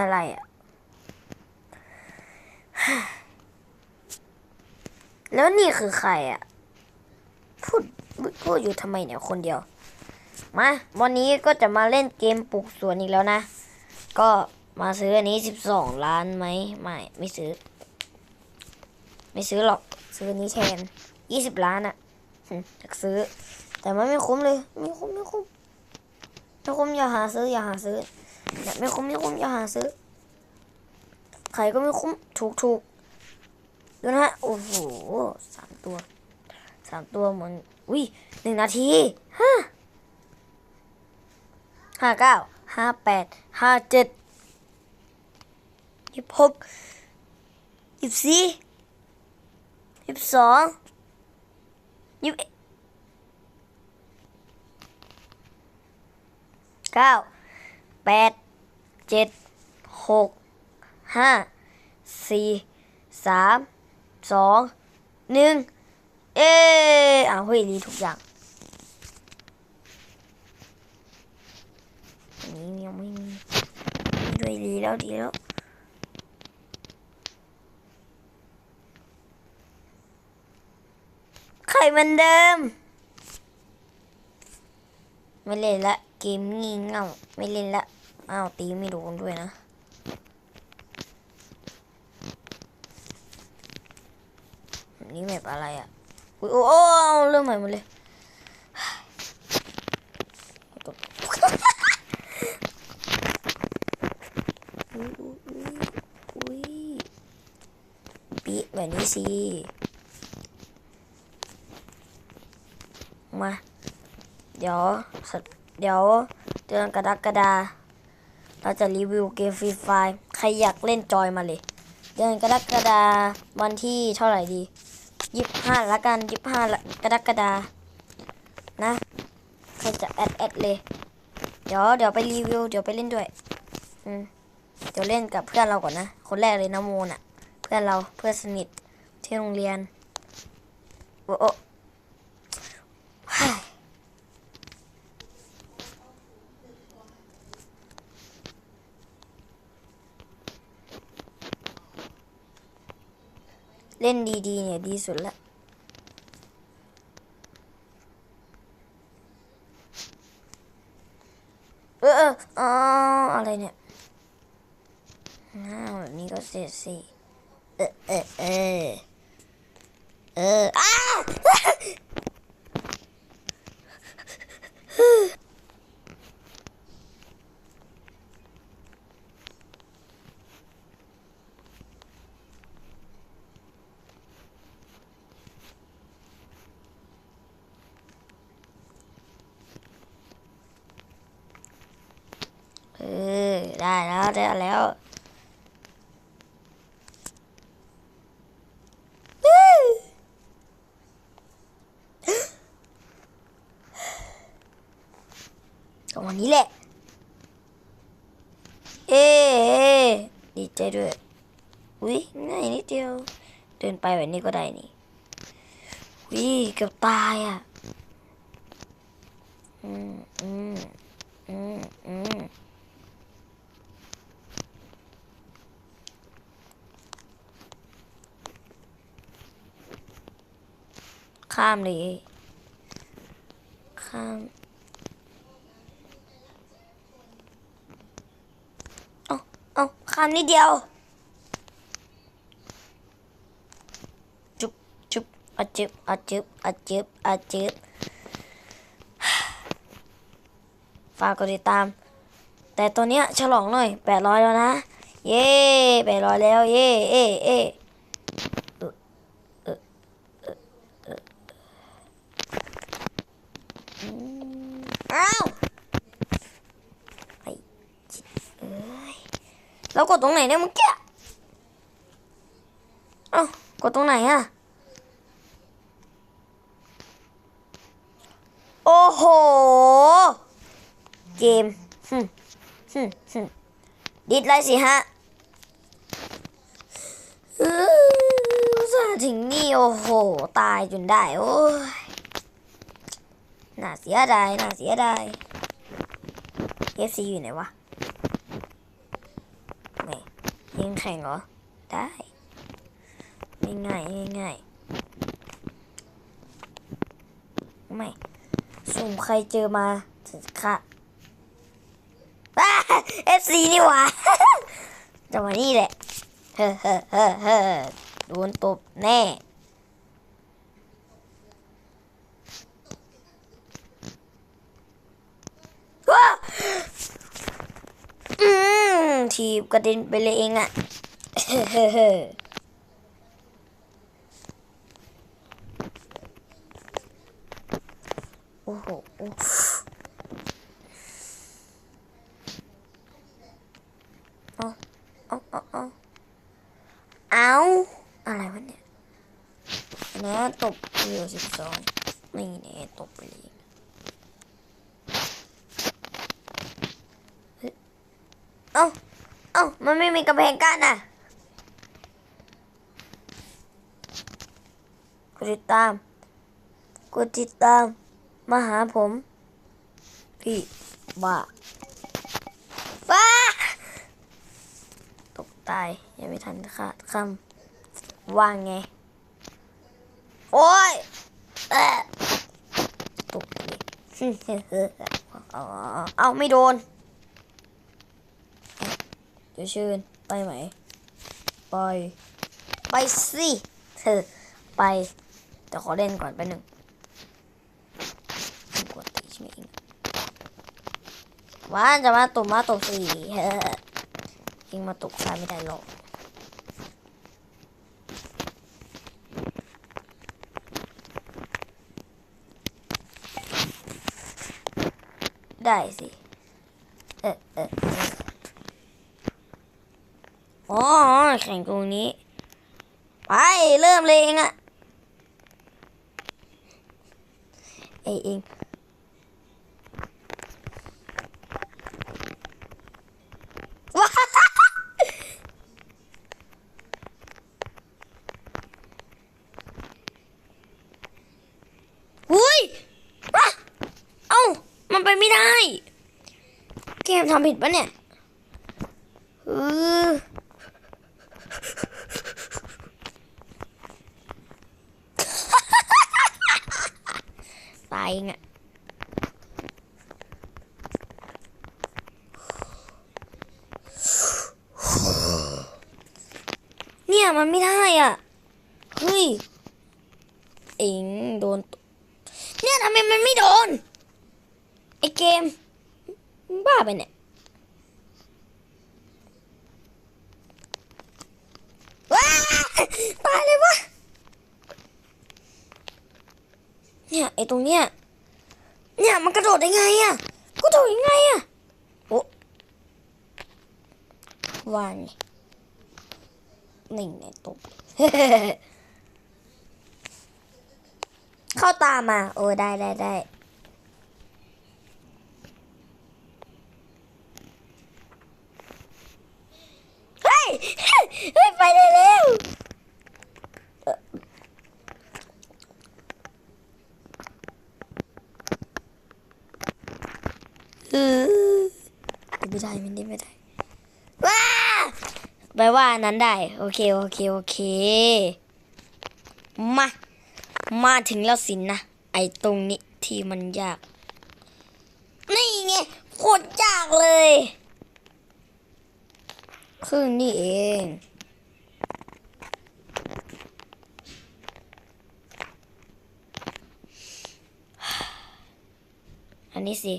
อะไรอะแล้วนี่คือใครอะพูดพูดอยู่ทำไมเนี่ยคนเดียว มาวันนี้ก็จะมาเล่นเกมปลูกสวนอีกแล้วนะ ก็มาซื้ออันนี้สิบสองล้านไหมไม่ไม่ซื้อ ไม่ซื้อหรอกซื้ออันนี้แทนยี่สิบล้านอะหึอยากซื้อ แต่มันไม่คุ้มเลย ไม่คุ้มไม่คุ้มไม่คุ้มอย่าหาซื้ออย่าหาซื้อ เนี่ยไม่คุ้มไม่คุ้มอย่าหาซื้อใครก็ไม่คุ้มถูกถูกดูนะฮะโอ้โหสามตัวสามตัวเหมือนอุ้ยหนึ่งนาทีฮะห้าเก้าห้าแปดห้าเจ็ดยี่สิบหกยี่สิบสี่ยี่สิบสองยี่สิบเก้า แปดเจ็ดหกห้าสี่สามสองหนึ่งเอออ้าเฮ้ยรีทุกอย่างอันนี้ยังไม่มีด้วยรีแล้วดีแล้วไข่เหมือนเดิม ไม่เล่นละ เกมงี่เง่าไม่เล่นละ อ้าวตีไม่โดนด้วยนะนี่แบบอะไรอะอุ๊ยโอ้โอ้เริ่มใหม่หมดเลยอุ๊ยอุ๊ยอุ๊ยปีแบบนี้สิ มา เดี๋ยวสักเดี๋ยวเดือนกรกฎา เราจะรีวิวเกมฟรีไฟใครอยากเล่นจอยมาเลยเดือนกรกฎาวันที่เท่าไหร่ดียี่สิบห้าละกันยี่สิบห้ากรกฎานะใครจะแอดแอดเลย เดี๋ยวเดี๋ยวไปรีวิวเดี๋ยวไปเล่นด้วย อืมเดี๋ยวเล่นกับเพื่อนเราก่อนนะ คนแรกเลยนะโมน่ะ เพื่อนเราเพื่อนสนิทที่โรงเรียนโอ้โอ้ เฮ้ย เล่นดีๆ เนี่ยดีสุดละเออเอออ๋ออะไรเนี่ยน้าวแบบนี้ก็เสียสิเออเออเออเอออ้า เออ ได้แล้วได้แล้วก็วันนี้แหละ เอ๊ดีใจด้วยอุ้ยง่ายนิดเดียว เดินไปแบบนี้ก็ได้นี่วิเกือบตายอะ อืมอืมอืมอืม ข้ามเลย ข้าม เอาเอาข้ามนิดเดียว จุบจุบอะจึบอะจึบอะจึบอะจึบฝากกดติดตาม แต่ตัวเนี้ยฉลองหน่อยแปดร้อยแล้วนะ เย้แปดร้อยแล้ว เย้เอ้เอ้เออเออเออเออ อ้าวไอ้จิเอ้ยแล้วกดตรงไหนเนี่ยเมื่อกี้เอ้ากดตรงไหนอะโอ้โห เกมหึมหึมหึมดิดเลยสิฮะเอออุตส่าห์ถึงนี่ โอ้โห ตายจนได้ โอ้ย น่าเสียดายน่าเสียดาย FC อยู่ไหนวะยิงแข่งเหรอ ได้ง่ายง่ายง่ายไม่สุ่มใครเจอมาจะค่ะเอฟซีนี่หว่าจังหวะนี้แหละ เฮ้เฮ้อเฮ้อเฮ้อโดนตบแน่ ว้าอืม ทีบกระเด็นไปเลยเองอะเฮ้อเฮ้อโอ้โหโอ้เอาเอาเอาเอาเอาอะไรวะเนี่ยนะตบเรือสิบสองนี่แน่ตบไปเลย เอ้า เอ้า มันไม่มีกำแพงกั้นอะกดติดตาม กดติดตาม มาหาผม พี่บ้าบ้าตกตาย ยังไม่ทันขาดคำว่างไง โอ้ยตกเลยเอาเอาไม่โดน เดี๋ยวเชิญไปไหม ไป ไปสิเธอไป แต่ขอเล่นก่อนไปหนึ่งกดตีใช่ไหมเองว่าจะมาตบมาตบสี่เฮ้ยิงมาตบใครไม่ได้หรอกได้สิ เออเออ อ๋อแข่งตรงนี้ ไป เริ่มเลยเองอะเอยเองว้าอุ้ยว้าเอ้า มันไปไม่ได้ เกมทำผิดปะเนี่ยเออ ตายเองอะ เนี่ยมันไม่ได้อะ เฮ้ย เองโดน เนี่ยทำไมมันไม่โดน ไอเกม บ้าไปเนี่ยว้าตายเลยวะ เนี่ยไอตรงเนี้ย เนี่ยมันกระโดดได้ไงอะกระโดดยังไงอะโอ้วางไง นี่ไงตบเข้าตามา โอ้ได้ได้ได้เฮ้ยเฮ้ยไปได้แล้วเออไม่ได้ไม่ได้ไม่ได้ แปลว่านั้นได้ โอเค โอเค โอเค มา มาถึงแล้วสินนะ ไอตรงนี้ที่มันยาก นี่ไงโคตรยากเลยครึ่งนี่เอง อันนี้สิ